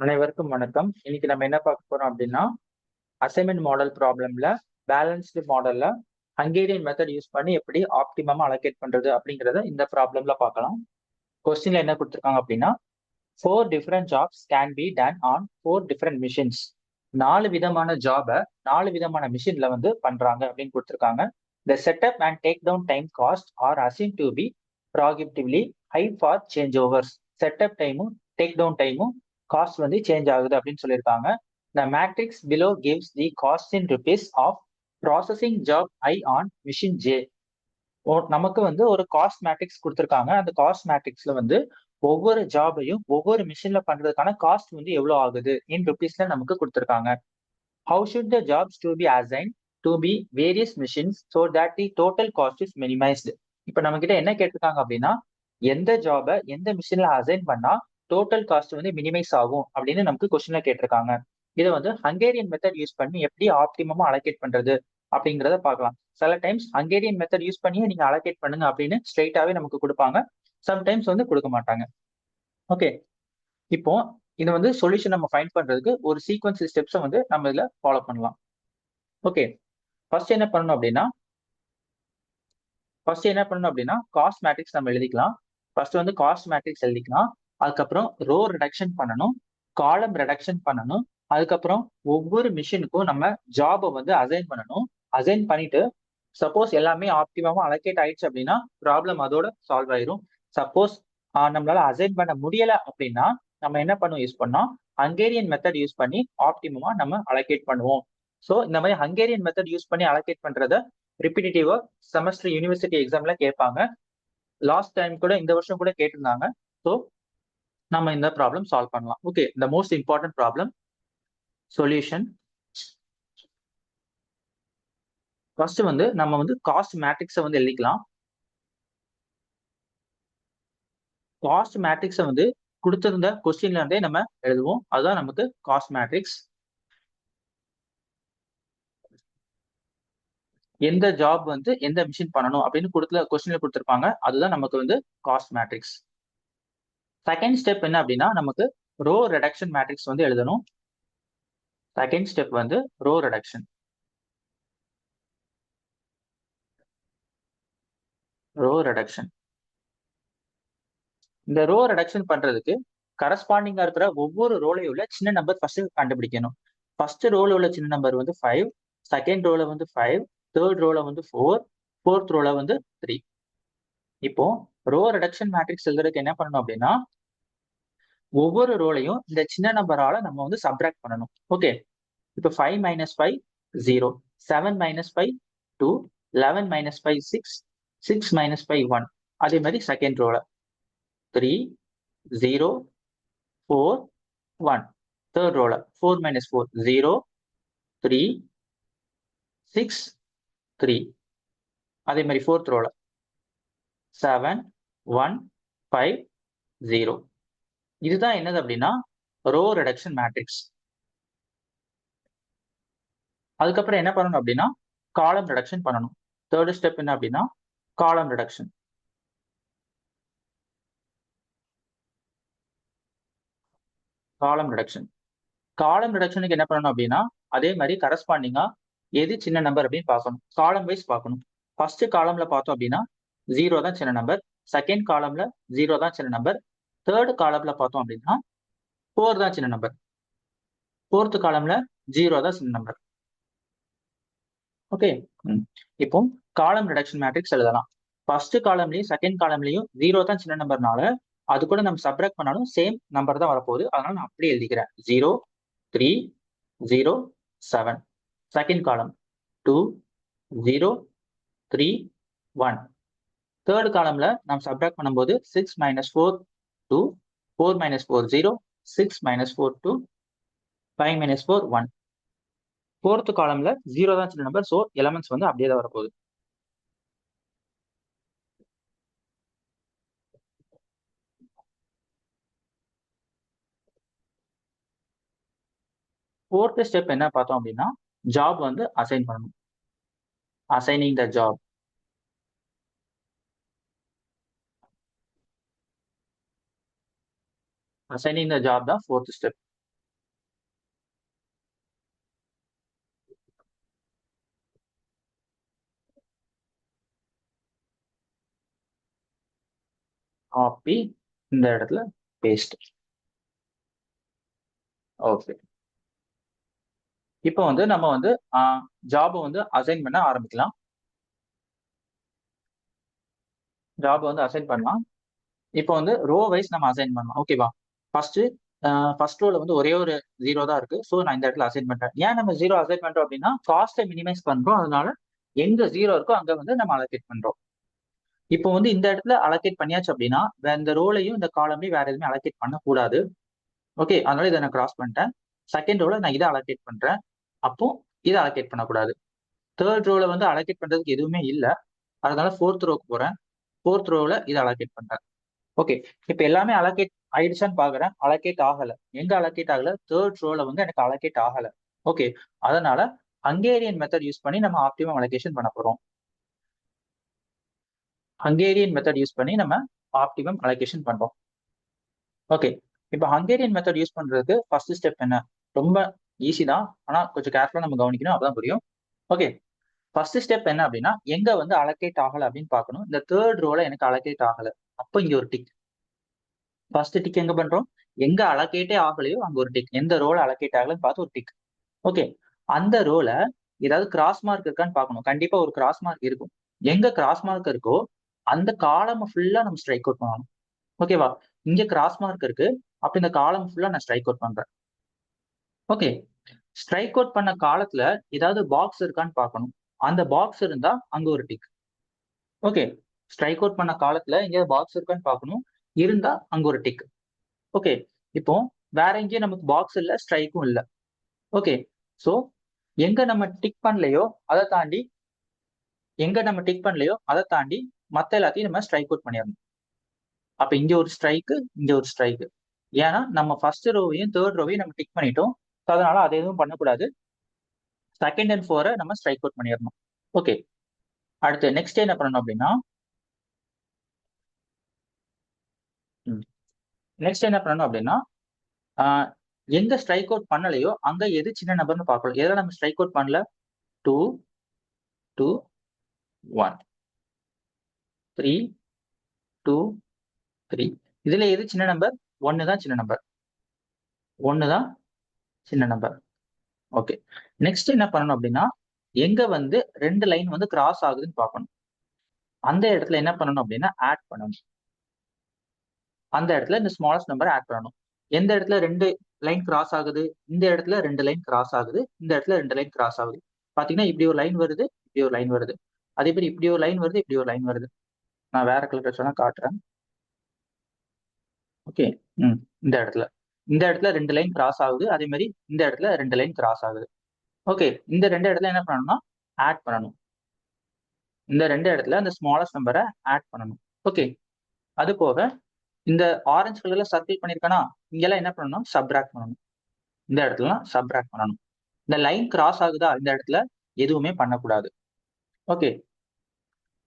அனைவருக்கும் வணக்கம். இன்னைக்கு நம்ம என்ன பார்க்க போறோம் அப்படின்னா அசைன்மெண்ட் மாடல் ப்ராப்ளம்ல பேலன்ஸ்டு மாடல்ல ஹங்கேரியன் மெத்தட் யூஸ் பண்ணி எப்படி ஆப்டிமமா அலோகேட் பண்றது அப்படிங்கறத இந்த ப்ராப்ளம்ல பார்க்கலாம். கொஸ்டின்ல என்ன கொடுத்துருக்காங்க அப்படின்னா four different jobs can be done on four different machines நாலு விதமான ஜாபை நாலு விதமான மிஷின்ல வந்து பண்றாங்க அப்படின்னு கொடுத்துருக்காங்க. The setup and take down time cost are assumed to be prohibitively high for changeovers overs setup டைமும் டேக் டவுன் டைமும் காஸ்ட் வந்து சேஞ்ச் ஆகுது அப்படின்னு சொல்லியிருக்காங்க. The matrix below gives the cost in rupees of processing job I on machine J நமக்கு வந்து ஒரு cost matrix கொடுத்துருக்காங்க. அந்த காஸ்ட் மேட்ரிக்ஸ்ல வந்து ஒவ்வொரு ஜாபையும் ஒவ்வொரு மிஷின்ல பண்றதுக்கான காஸ்ட் வந்து எவ்வளோ ஆகுது? இன் ருபீஸ்ல நமக்கு கொடுத்துருக்காங்க. How should the jobs to be assign to be various machines so that the total cost is minimised இப்போ நம்ம கிட்ட என்ன கேட்டிருக்காங்க அப்படின்னா எந்த ஜாபை எந்த மிஷின்ல அசைன் பண்ணா டோட்டல் காஸ்ட் வந்து மினிமைஸ் ஆகும் அப்படின்னு நமக்கு கொஸ்டின்ல கேட்டிருக்காங்க. இதை வந்து ஹங்கேரியன் மெத்தட் யூஸ் பண்ணி எப்படி ஆப்டிமமா அலோகேட் பண்றது அப்படிங்கிறத பார்க்கலாம். சில டைம்ஸ் ஹங்கேரியன் மெத்தட் யூஸ் பண்ணியே நீங்க அலோகேட் பண்ணுங்க அப்படின்னு ஸ்ட்ரைட்டாவே நமக்கு கொடுப்பாங்க. சம்டைம்ஸ் வந்து கொடுக்க மாட்டாங்க. ஓகே இப்போ இது வந்து சொல்யூஷன் நம்ம ஃபைண்ட் பண்றதுக்கு ஒரு சீக்வன்ஸ் ஸ்டெப்ஸை வந்து நம்ம இதுல ஃபாலோ பண்ணலாம். ஓகே ஃபர்ஸ்ட் என்ன பண்ணணும் அப்படின்னா ஃபர்ஸ்ட் என்ன பண்ணணும் அப்படின்னா காஸ்ட் மேட்ரிக்ஸ் நம்ம எழுதிக்கலாம். ஃபர்ஸ்ட் வந்து காஸ்ட் மேட்ரிக்ஸ் எழுதிக்கலாம். அதுக்கப்புறம் ரோ ரிடக்ஷன் பண்ணணும் காலம் ரிடக்ஷன் பண்ணணும் அதுக்கப்புறம் ஒவ்வொரு மிஷினுக்கும் நம்ம ஜாபை வந்து அசைன் பண்ணணும். அசைன் பண்ணிட்டு சப்போஸ் எல்லாமே ஆப்டிமமா அலோகேட் ஆயிடுச்சு அப்படின்னா ப்ராப்ளம் அதோட சால்வ் ஆயிரும். சப்போஸ் நம்மளால அசைன் பண்ண முடியல அப்படின்னா நம்ம என்ன பண்ணுவோம்? யூஸ் பண்ணோம் ஹங்கேரியன் மெத்தட் யூஸ் பண்ணி ஆப்டிமமா நம்ம அலோகேட் பண்ணுவோம். ஸோ இந்த மாதிரி ஹங்கேரியன் மெத்தட் யூஸ் பண்ணி அலோகேட் பண்றத ரிப்பீட்டேட்டிவா செமஸ்டர் யூனிவர்சிட்டி எக்ஸாம்ல கேட்பாங்க. லாஸ்ட் டைம் கூட இந்த வருஷம் கூட கேட்டிருந்தாங்க. ஸோ நம்ம இந்த ப்ராப்ளம் சால்வ் பண்ணலாம். ஓகே இந்த most important problem solution first வந்து நம்ம வந்து காஸ்ட் மேட்ரிக்ஸை வந்து எழுதிக்கலாம். காஸ்ட் மேட்ரிக்ஸை வந்து கொடுத்திருந்த கொஸ்டின்ல இருந்தே நம்ம எழுதுவோம். அதுதான் நமக்கு காஸ்ட் மேட்ரிக்ஸ் எந்த ஜாப் வந்து எந்த மிஷின் பண்ணணும் அப்படின்னு கொடுத்துல கொஸ்டின்ல கொடுத்துருப்பாங்க. அதுதான் நமக்கு வந்து காஸ்ட் மேட்ரிக்ஸ் செகண்ட் ஸ்டெப் என்ன அப்படின்னா நமக்கு ரோ ரெடக்ஷன் மேட்ரிக்ஸ் வந்து எழுதணும். செகண்ட் ஸ்டெப் வந்து ரோ ரெடக்ஷன் ரோ ரெடக்ஷன் இந்த ரோ ரெடக்ஷன் பண்றதுக்கு கரஸ்பாண்டிங்கா இருக்கிற ஒவ்வொரு ரோலையும் உள்ள சின்ன நம்பர் ஃபர்ஸ்ட் கண்டுபிடிக்கணும். ஃபர்ஸ்ட் ரோல உள்ள சின்ன நம்பர் வந்து ஃபைவ் செகண்ட் ரோல வந்து ஃபைவ் தேர்ட் ரோல வந்து ஃபோர் ஃபோர்த் ரோல வந்து த்ரீ இப்போ ரோ ரெடக்ஷன் மேட்ரிக்ஸ் எழுதுறதுக்கு என்ன பண்ணணும் அப்படின்னா ஒவ்வொரு ரோலையும் இந்த சின்ன நம்பரால நம்ம வந்து சப்ராக்ட் பண்ணணும். ஓகே இப்போ five minus five zero seven minus five two eleven minus five six six minus five one அதே மாதிரி செகண்ட் ரோல. Three zero four one third ரோல. Four minus four zero three six three அதே மாதிரி fourth ரோல. Seven one five zero இதுதான் என்னது அப்படின்னா ரோ ரெடக்ஷன் மேட்ரிக்ஸ் அதுக்கப்புறம் என்ன பண்ணணும் அப்படின்னா காலம் ரிடக்ஷன் பண்ணணும். தேர்ட் ஸ்டெப் என்ன அப்படின்னா காலம் ரிடக்ஷன் காலம் ரிடக்ஷன் காலம் ரிடக்ஷனுக்கு என்ன பண்ணணும் அப்படின்னா அதே மாதிரி கரஸ்பாண்டிங்கா எது சின்ன நம்பர் அப்படின்னு பார்க்கணும். காலம் வைஸ் பார்க்கணும். ஃபர்ஸ்ட் காலம்ல பார்த்தோம் அப்படின்னா ஜீரோ தான் சின்ன நம்பர் செகண்ட் காலம்ல ஜீரோ தான் சின்ன நம்பர் தேர்ட் காலம்ல பார்த்தோம் அப்படின்னா ஃபோர் தான் சின்ன நம்பர் ஃபோர்த் காலம்ல ஜீரோ தான் சின்ன நம்பர் ஓகே இப்போ காலம் ரிடக்ஷன் மேட்ரிக்ஸ் எழுதலாம். ஃபர்ஸ்ட் காலம்லயும் செகண்ட் காலம்லயும் ஜீரோ தான் சின்ன நம்பர்னால அது கூட நம்ம சப்ராக்ட் பண்ணாலும் சேம் நம்பர் தான் வரப்போகுது. அதனால நான் அப்படியே எழுதிக்கிறேன். Zero three zero seven second column two zero three one third காலம்ல நம்ம சப்ராக்ட் பண்ணும்போது six minus four two four minus four zero six minus four two five minus four one fourth காலமில் zero தான் சின்ன நம்பர் ஸோ எலமெண்ட்ஸ் வந்து அப்படியே தான் வரப்போகுது. Fourth step என்ன பார்த்தோம் அப்படின்னா ஜாப் வந்து அசைன் பண்ணணும். Assigning the job assigning the job தான் ஃபோர்த் ஸ்டெப் காப்பி இந்த இடத்துல பேஸ்ட் ஓகே இப்போ வந்து நம்ம வந்து ஜாபை வந்து அசைன் பண்ண ஆரம்பிக்கலாம். ஜாபை வந்து அசைன் பண்ணலாம். இப்போ வந்து ரோ வைஸ் நம்ம அசைன் பண்ணலாம். ஓகேவா ஃபர்ஸ்ட் ஃபர்ஸ்ட் ரோல வந்து ஒரே ஒரு ஜீரோ தான் இருக்கு. ஸோ நான் இந்த இடத்துல அசைன் பண்றேன் ஏன் நம்ம ஜீரோ அசைன் பண்றோம் அப்படின்னா காஸ்ட்டை மினிமைஸ் பண்றோம். அதனால எங்க ஜீரோ இருக்கோ அங்க வந்து நம்ம அலோகேட் பண்றோம். இப்போ வந்து இந்த இடத்துல அலோகேட் பண்ணியாச்சு அப்படின்னா இந்த ரோலையும் இந்த காலம்லையும் வேற எதுவுமே அலோகேட் பண்ணக்கூடாது. ஓகே அதனால இதை நான் கிராஸ் பண்ணிட்டேன். செகண்ட் ரோல நான் இதை அலோகேட் பண்றேன். அப்போ இதை அலோகேட் பண்ணக்கூடாது. தேர்ட் ரோல வந்து அலோகேட் பண்றதுக்கு எதுவுமே இல்லை. அதனால ஃபோர்த் ரோக்கு போறேன். ஃபோர்த் ரோல இதை அலோகேட் பண்றேன். ஓகே இப்போ எல்லாமே அலோகேட் ஆயிடுச்சான்னு பாக்குறேன். அலோகேட் ஆகல. எங்க அலோகேட் ஆகல? தேர்ட் ரோல வந்து எனக்கு அலோகேட் ஆகல. ஓகே அதனால ஹங்கேரியன் மெத்தட் யூஸ் பண்ணி நம்ம ஆப்டிமம் அலோகேஷன் பண்ண போறோம். ஹங்கேரியன் மெத்தட் யூஸ் பண்ணி நம்ம ஆப்டிமம் அலோகேஷன் பண்றோம். ஓகே இப்போ ஹங்கேரியன் மெத்தட் யூஸ் பண்றதுக்கு ஃபர்ஸ்ட் ஸ்டெப் என்ன? ரொம்ப ஈஸி தான். ஆனா கொஞ்சம் கேர்ஃபுல்லா நம்ம கவனிக்கணும். அப்பதான் புரியும். ஓகே ஃபர்ஸ்ட் ஸ்டெப் என்ன அப்படின்னா எங்க வந்து அலோகேட் ஆகல அப்படின்னு பார்க்கணும். இந்த தேர்ட் ரோல எனக்கு அலோகேட் ஆகல. அப்போ இங்க ஒரு டிக் ஃபர்ஸ்ட் டிக் எங்க பண்றோம்? எங்க அலகேட்டே ஆகலையோ அங்க ஒரு டிக் எந்த ரோல் அலகேட் ஆகலன்னு பார்த்து ஒரு டிக் ஓகே அந்த ரோலை ஏதாவது கிராஸ் மார்க் இருக்கான்னு பார்க்கணும். கண்டிப்பா ஒரு கிராஸ் மார்க் இருக்கும். எங்க கிராஸ் மார்க் இருக்கோ அந்த காலம் ஃபுல்லா நம்ம ஸ்ட்ரைக் அவுட் பண்ணணும். ஓகேவா இங்க கிராஸ் மார்க் இருக்கு. அப்ப இந்த காலம் ஃபுல்லா நான் ஸ்ட்ரைக் அவுட் பண்றேன். ஓகே ஸ்ட்ரைக் அவுட் பண்ண காலத்துல ஏதாவது பாக்ஸ் இருக்கான்னு பார்க்கணும். அந்த பாக்ஸ் இருந்தா அங்க ஒரு டிக் ஓகே ஸ்ட்ரைக் அவுட் பண்ண காலத்துல எங்கேயாவது பாக்ஸ் இருக்கான்னு பார்க்கணும். இருந்தா அங்க ஒரு டிக் ஓகே இப்போ வேற எங்கேயும் நமக்கு பாக்ஸ் இல்லை ஸ்ட்ரைக்கும் இல்லை. ஓகே ஸோ எங்க நம்ம டிக் பண்ணலையோ அதை தாண்டி எங்க நம்ம டிக் பண்ணலையோ அதை தாண்டி மத்த எல்லாத்தையும் நம்ம ஸ்ட்ரைக் அவுட் பண்ணிடணும். அப்ப இங்க ஒரு ஸ்ட்ரைக்கு இங்க ஒரு ஸ்ட்ரைக்கு ஏன்னா நம்ம ஃபர்ஸ்ட் ரோவையும் தேர்ட் ரோவையும் நம்ம டிக் பண்ணிட்டோம். அதனால அதை எதுவும் பண்ணக்கூடாது. செகண்ட் அண்ட் ஃபோரை நம்ம ஸ்ட்ரைக் அவுட் பண்ணிடணும். ஓகே அடுத்து நெக்ஸ்ட் என்ன பண்ணணும் அப்படின்னா நெக்ஸ்ட் என்ன பண்ணணும் அப்படின்னா எந்த ஸ்ட்ரைக் அவுட் பண்ணலையோ அங்க எது சின்ன நம்பர்னு பார்க்கணும். எதில் நம்ம ஸ்ட்ரைக் அவுட் பண்ணல? Two two one three two three இதுல எது சின்ன நம்பர்? ஒன்னு தான் சின்ன நம்பர். ஒன்னு தான் சின்ன நம்பர். ஓகே நெக்ஸ்ட் என்ன பண்ணணும் அப்படின்னா எங்க வந்து ரெண்டு லைன் வந்து கிராஸ் ஆகுதுன்னு பார்க்கணும். அந்த இடத்துல என்ன பண்ணணும் அப்படின்னா ஆட் பண்ணணும். அந்த இடத்துல இந்த ஸ்மாலஸ்ட் நம்பர் ஆட் பண்ணணும். எந்த இடத்துல ரெண்டு லைன் கிராஸ் ஆகுது? இந்த இடத்துல ரெண்டு லைன் கிராஸ் ஆகுது. இந்த இடத்துல ரெண்டு லைன் கிராஸ் ஆகுது. பாத்தீங்கன்னா இப்படி ஒரு லைன் வருது இப்படி ஒரு லைன் வருது. அதே மாதிரி இப்படி ஒரு லைன் வருது இப்படி ஒரு லைன் வருது. நான் வேற கலர் சொன்னா காட்டுறேன். ஓகே ம். இந்த இடத்துல. இந்த இடத்துல ரெண்டு லைன் கிராஸ் ஆகுது. அதே மாதிரி இந்த இடத்துல ரெண்டு லைன் கிராஸ் ஆகுது. ஓகே இந்த ரெண்டு இடத்துல என்ன பண்ணணும்னா ஆட் பண்ணணும். இந்த ரெண்டு இடத்துல அந்த ஸ்மாலஸ்ட் நம்பரை ஆட் பண்ணணும். ஓகே அது போக இந்த ஆரஞ்சு கலர்ல சர்க்கிள் பண்ணியிருக்கேன்னா இங்கெல்லாம் என்ன பண்ணணும்? சப்ராக்ட் பண்ணணும். இந்த இடத்துலலாம் சப்ராக்ட் பண்ணணும். இந்த லைன் கிராஸ் ஆகுதா? இந்த இடத்துல எதுவுமே பண்ணக்கூடாது. ஓகே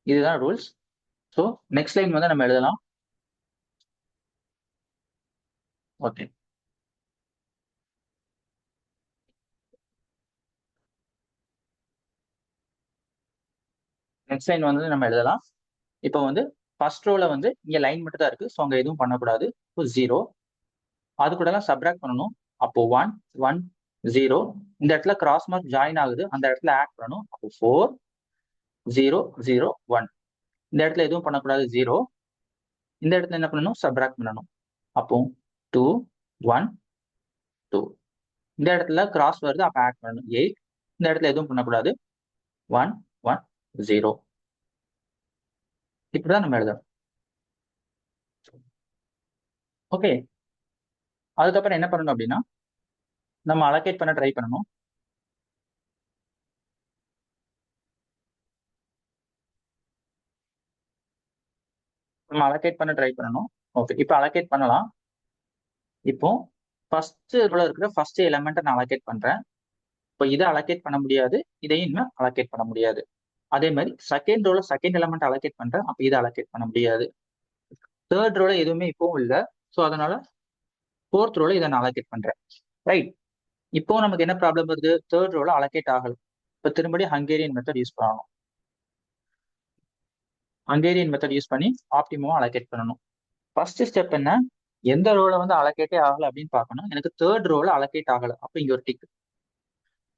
இதுதான் ரூல்ஸ் ஸோ நெக்ஸ்ட் லைன் வந்து நம்ம எழுதலாம். ஓகே நெக்ஸ்ட் லைன் வந்து நம்ம எழுதலாம். இப்போ வந்து ஃபர்ஸ்ட் ரோல வந்து இங்கே லைன் மட்டும் தான் இருக்குது ஸோ அங்கே எதுவும் பண்ணக்கூடாது. ஸோ ஜீரோ அது கூடலாம் சப்ராக்ட் பண்ணணும். அப்போ ஒன் ஒன் ஜீரோ இந்த இடத்துல கிராஸ் மார்க் ஜாயின் ஆகுது. அந்த இடத்துல ஆட் பண்ணணும். அப்போ ஃபோர் ஜீரோ ஜீரோ ஒன் இந்த இடத்துல எதுவும் பண்ணக்கூடாது. ஜீரோ இந்த இடத்துல என்ன பண்ணணும்? சப்ராக்ட் பண்ணணும். அப்போ டூ ஒன் டூ இந்த இடத்துல கிராஸ் வருது. அப்போ ஆட் பண்ணணும். எயிட் இந்த இடத்துல எதுவும் பண்ணக்கூடாது. ஒன் ஒன் ஜீரோ இப்படிதான் நம்ம எழுதணும். ஓகே அதுக்கப்புறம் என்ன பண்ணணும் அப்படின்னா நம்ம அலோகேட் பண்ண ட்ரை பண்ணணும். நம்ம அலோகேட் பண்ண ட்ரை பண்ணணும். ஓகே இப்போ அலோகேட் பண்ணலாம். இப்போ ஃபர்ஸ்ட் இதில் இருக்கிற ஃபர்ஸ்ட் எலமெண்ட்டை நான் அலோகேட் பண்றேன். இப்போ இதை அலோகேட் பண்ண முடியாது இதையும் இன்னும் அலோகேட் பண்ண முடியாது. அதே மாதிரி செகண்ட் ரோல செகண்ட் எலமெண்ட் அலோகேட் பண்றேன். அப்போ இதை அலோகேட் பண்ண முடியாது. தேர்ட் ரோல எதுவுமே இப்பவும் இல்லை. ஸோ அதனால ஃபோர்த் ரோல இதை நான் அலோகேட் பண்றேன். ரைட் இப்போ நமக்கு என்ன ப்ராப்ளம் வருது? தேர்ட் ரோல அலோகேட் ஆகல. இப்போ திரும்படி ஹங்கேரியன் மெத்தட் யூஸ் பண்ணணும். ஹங்கேரியன் மெத்தட் யூஸ் பண்ணி ஆப்டிமமாக அலோகேட் பண்ணணும். ஃபர்ஸ்ட் ஸ்டெப் என்ன? எந்த ரோல வந்து அலோகேட்டே ஆகல அப்படின்னு பார்க்கணும். எனக்கு தேர்ட் ரோல அலோகேட் ஆகல. அப்போ இங்க ஒரு டிக்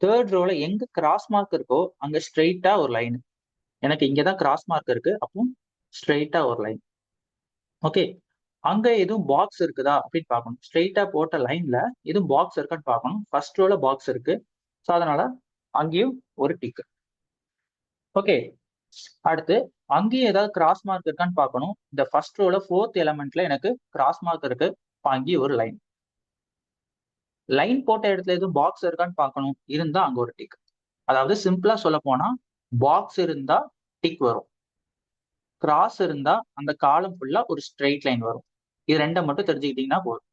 தேர்ட் ரோல எங்க கிராஸ் மார்க் இருக்கோ அங்க ஸ்ட்ரெயிட்டா ஒரு லைன் எனக்கு இங்கதான் கிராஸ் மார்க் இருக்கு அப்போ ஸ்ட்ரெயிட்டா ஒரு லைன் ஓகே அங்க எதுவும் பாக்ஸ் இருக்குதா அப்படின்னு பார்க்கணும். ஸ்ட்ரெயிட்டா போட்ட லைன்ல எதுவும் பாக்ஸ் இருக்கான்னு பார்க்கணும். ஃபர்ஸ்ட் ரோல பாக்ஸ் இருக்கு. ஸோ அதனால அங்கேயும் ஒரு டிக் ஓகே அடுத்து அங்கேயும் ஏதாவது கிராஸ் மார்க் இருக்கான்னு பார்க்கணும். இந்த ஃபர்ஸ்ட் ரோல ஃபோர்த் எலமெண்ட்ல எனக்கு கிராஸ் மார்க் இருக்கு. அங்கேயும் ஒரு லைன் லைன் போட்ட இடத்துல எதுவும் பாக்ஸ் இருக்கான்னு பார்க்கணும். இருந்தா அங்க ஒரு டிக் அதாவது சிம்பிளா சொல்ல போனா பாக்ஸ் இருந்தா டிக் வரும். கிராஸ் இருந்தா அந்த காலம் ஃபுல்லா ஒரு ஸ்ட்ரெயிட் லைன் வரும். இது ரெண்டை மட்டும் தெரிஞ்சுக்கிட்டீங்கன்னா போதும்.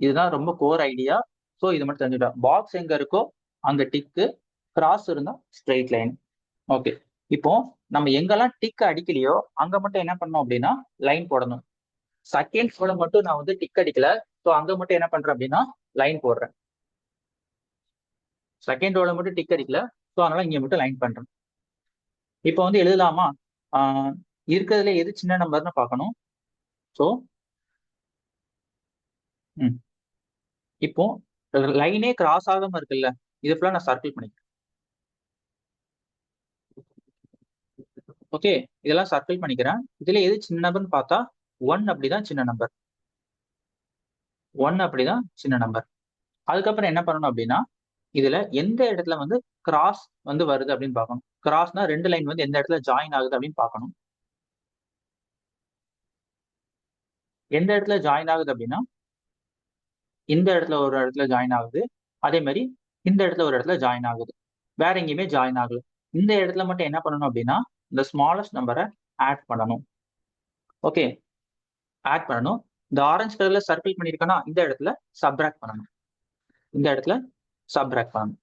இதுதான் ரொம்ப கோர் ஐடியா ஸோ இது மட்டும் தெரிஞ்சுக்கிட்டா. பாக்ஸ் எங்க இருக்கோ அங்க டிக்கு கிராஸ் இருந்தா ஸ்ட்ரெயிட் லைன் ஓகே இப்போ நம்ம எங்கெல்லாம் டிக் அடிக்கலையோ அங்க மட்டும் என்ன பண்ணோம் அப்படின்னா லைன் போடணும். செகண்ட் மட்டும் நான் வந்து டிக் அடிக்கல. ஸோ அங்க மட்டும் என்ன பண்றேன் அப்படின்னா லைன் போடுறேன். செகண்ட் ரோல மட்டும் டிக் அடிக்கல. ஸோ அதனால இங்க மட்டும் லைன் பண்றேன். இப்போ வந்து எழுதலாமா? ஆஹ் இருக்கிறதுல எது சின்ன நம்பர்னு பார்க்கணும். ஸோ ம். இப்போ லைனே கிராஸ் ஆகாம இருக்குல்ல இது ஃபுல்லாக நான் சர்க்கிள் பண்ணிக்கிறேன். ஓகே இதெல்லாம் சர்க்கிள் பண்ணிக்கிறேன். இதுல எது சின்ன நம்பர்னு பார்த்தா ஒன் அப்படிதான் சின்ன நம்பர் ஒன் அப்படிதான் சின்ன நம்பர் அதுக்கப்புறம் என்ன பண்ணணும் அப்படின்னா இதுல எந்த இடத்துல வந்து கிராஸ் வந்து வருது அப்படின்னு பார்க்கணும். கிராஸ்னா ரெண்டு லைன் வந்து எந்த இடத்துல ஜாயின் ஆகுது அப்படின்னு பார்க்கணும். எந்த இடத்துல ஜாயின் ஆகுது அப்படின்னா இந்த இடத்துல ஒரு இடத்துல ஜாயின் ஆகுது. அதே மாதிரி இந்த இடத்துல ஒரு இடத்துல ஜாயின் ஆகுது. வேற எங்கேயுமே ஜாயின் ஆகல. இந்த இடத்துல மட்டும் என்ன பண்ணணும் அப்படின்னா இந்த ஸ்மாலஸ்ட் நம்பரை ஆட் பண்ணணும். ஓகே ஆட் பண்ணணும். இந்த ஆரஞ்சு கலர்ல சர்க்கிள் பண்ணிருக்கேன்னா இந்த இடத்துல சப்ராக்ட் பண்ணணும். இந்த இடத்துல சப்ராக்ட் பண்ணணும்.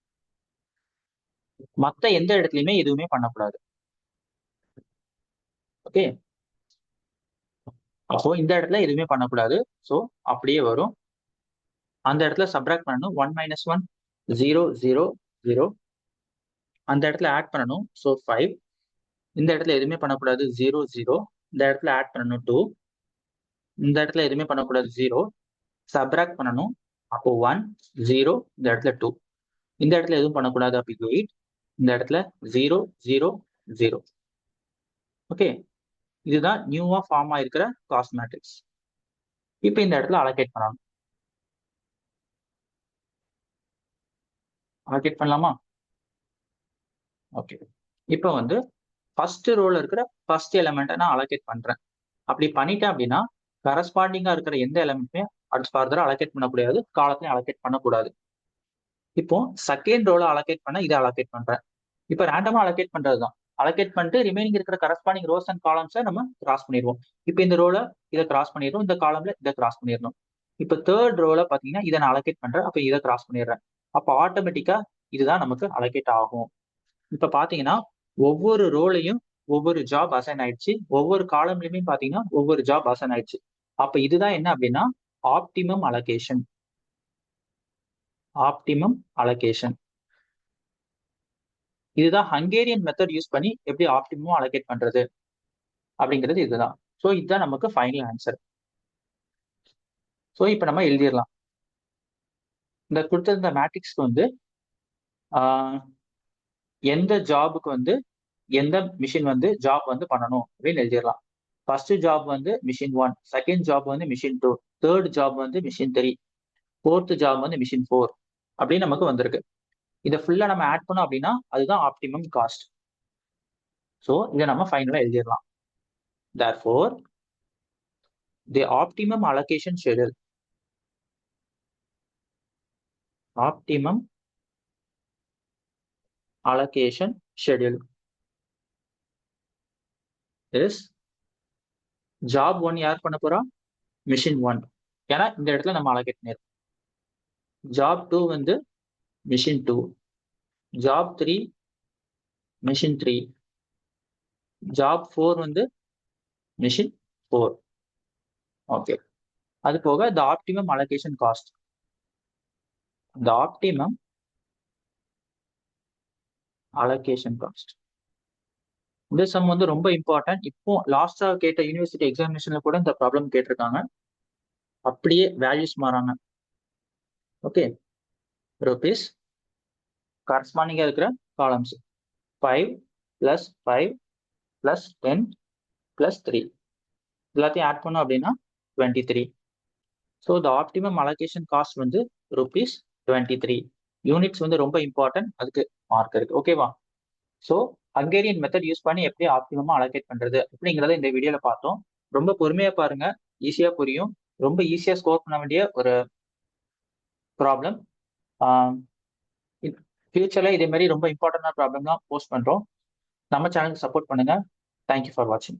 மத்த எந்த இடத்துலயுமே எதுவுமே பண்ணக்கூடாது. ஓகே அப்போ இந்த இடத்துல எதுவுமே பண்ணக்கூடாது. ஸோ அப்படியே வரும். அந்த இடத்துல சப்ராக்ட் பண்ணணும். One minus one zero zero zero அந்த இடத்துல ஆட் பண்ணணும். ஸோ ஃபைவ் இந்த இடத்துல எதுவுமே பண்ணக்கூடாது. ஜீரோ ஜீரோ இந்த இடத்துல ஆட் பண்ணணும். டூ இந்த இடத்துல எதுவுமே பண்ணக்கூடாது. ஜீரோ சப்ராக்ட் பண்ணணும். அப்போ ஒன் ஜீரோ இந்த இடத்துல டூ இந்த இடத்துல எதுவும் பண்ணக்கூடாது அப்போ எயிட் இந்த இடத்துல ஜீரோ ஜீரோ ஜீரோ ஓகே இதுதான் நியூவா ஃபார்ம் ஆயிருக்கிற காஸ் மேட்ரிக்ஸ் இப்போ இந்த இடத்துல அலோகேட் பண்ணணும் அலோகேட் பண்ணலாமா? ஓகே இப்போ வந்து ஃபர்ஸ்ட் ரோல இருக்கிற ஃபர்ஸ்ட் எலமெண்ட்டை நான் அலோகேட் பண்றேன். அப்படி பண்ணிட்டேன் அப்படின்னா கரஸ்பாண்டிங்கா இருக்கிற எந்த எலமெண்ட்டுமே அடுத்து ஃபர்தரா அலோகேட் பண்ணக்கூடாது காலத்தையும் அலோகேட் பண்ணக்கூடாது. இப்போ செகண்ட் ரோல அலோகேட் பண்ண இதை அலோகேட் பண்றேன். இப்போ ரேண்டமா அலோகேட் பண்றது தான் அலோகேட் பண்ணிட்டு ரிமைனிங் இருக்கிற கரஸ்பாண்டிங் ரோஸ் அண்ட் காலம்ஸை நம்ம கிராஸ் பண்ணிடுவோம். இப்போ இந்த ரோல இதை கிராஸ் பண்ணிடுறோம் இந்த காலம்ல இதை கிராஸ் பண்ணிடணும் இப்போ தேர்ட் ரோல பாத்தீங்கன்னா இதை நான் அலோகேட் பண்றேன் அப்போ இதை கிராஸ் பண்ணிடுறேன். அப்போ ஆட்டோமேட்டிக்கா இதுதான் நமக்கு அலோகேட் ஆகும். இப்போ பாத்தீங்கன்னா ஒவ்வொரு ரோலையும் ஒவ்வொரு ஜாப் அசைன் ஆயிடுச்சு. ஒவ்வொரு காலம்லயுமே பாத்தீங்கன்னா ஒவ்வொரு ஜாப் அசைன் ஆயிடுச்சு. அப்ப இதுதான் என்ன அப்படின்னா ஆப்டிமம் அலோகேஷன் ஆப்டிமம் அலகேஷன் இதுதான் ஹங்கேரியன் மெத்தட் யூஸ் பண்ணி எப்படி ஆப்டிமம் அலோகேட் பண்றது அப்படிங்கிறது இதுதான். ஸோ இதுதான் நமக்கு ஃபைனல் ஆன்சர் ஸோ இப்போ நம்ம எழுதிடலாம். இந்த கொடுத்திருந்த மேட்ரிக்ஸ்க்கு வந்து எந்த ஜாபுக்கு வந்து எந்த மிஷின் வந்து ஜாப் வந்து பண்ணணும் அப்படின்னு எழுதிடலாம். ஃபர்ஸ்ட் ஜாப் வந்து மிஷின் ஒன் செகண்ட் ஜாப் வந்து மிஷின் டூ தேர்ட் ஜாப் வந்து மிஷின் த்ரீ ஃபோர்த் ஜாப் வந்து மிஷின் ஃபோர் அப்படின்னு நமக்கு வந்திருக்கு. இதை ஃபுல்லாக நம்ம ஆட் பண்ணோம் அப்படின்னா அதுதான் ஆப்டிமம் காஸ்ட் ஸோ இதை நம்ம ஃபைனலாக எழுதிடலாம். Therefore the optimum allocation schedule optimum allocation schedule is job one யார் பண்ண போறா? மிஷின் ஒன் ஏன்னா இந்த இடத்துல நம்ம அலோகேட் ஜாப் டூ வந்து machine two job three machine three job four வந்து மிஷின் ஃபோர் ஓகே அது போக the optimum allocation cost the optimum allocation cost இந்த சம் வந்து ரொம்ப இம்பார்ட்டன்ட் இப்போ லாஸ்டா கேட்ட யூனிவர்சிட்டி எக்ஸாமினேஷன்ல கூட இந்த ப்ராப்ளம் கேட்டிருக்காங்க. அப்படியே வேல்யூஸ் மாறாங்க. ஓகே ருபீஸ் கரஸ்பாண்டிங்கா இருக்கிற columns five plus five plus ten plus three எல்லாத்தையும் ஆட் பண்ணோம் அப்படின்னா twenty three so the optimum allocation cost வந்து ருபீஸ் டுவெண்ட்டி த்ரீ யூனிட்ஸ் வந்து ரொம்ப இம்பார்ட்டன்ட் அதுக்கு மார்க் இருக்கு. ஓகேவா ஸோ ஹங்கேரியன் மெத்தட் யூஸ் பண்ணி எப்படி ஆப்டிமமாக அலோகேட் பண்ணுறது அப்படிங்கிறத இந்த வீடியோவில் பார்த்தோம். ரொம்ப பொறுமையாக பாருங்க. ஈஸியாக புரியும். ரொம்ப ஈஸியாக ஸ்கோர் பண்ண வேண்டிய ஒரு ப்ராப்ளம் ஃபியூச்சரில் இதே மாதிரி ரொம்ப இம்பார்ட்டண்டான ப்ராப்ளம்லாம் போஸ்ட் பண்ணுறோம் நம்ம சேனலுக்கு சப்போர்ட் பண்ணுங்க. தேங்க்யூ ஃபார் வாட்சிங்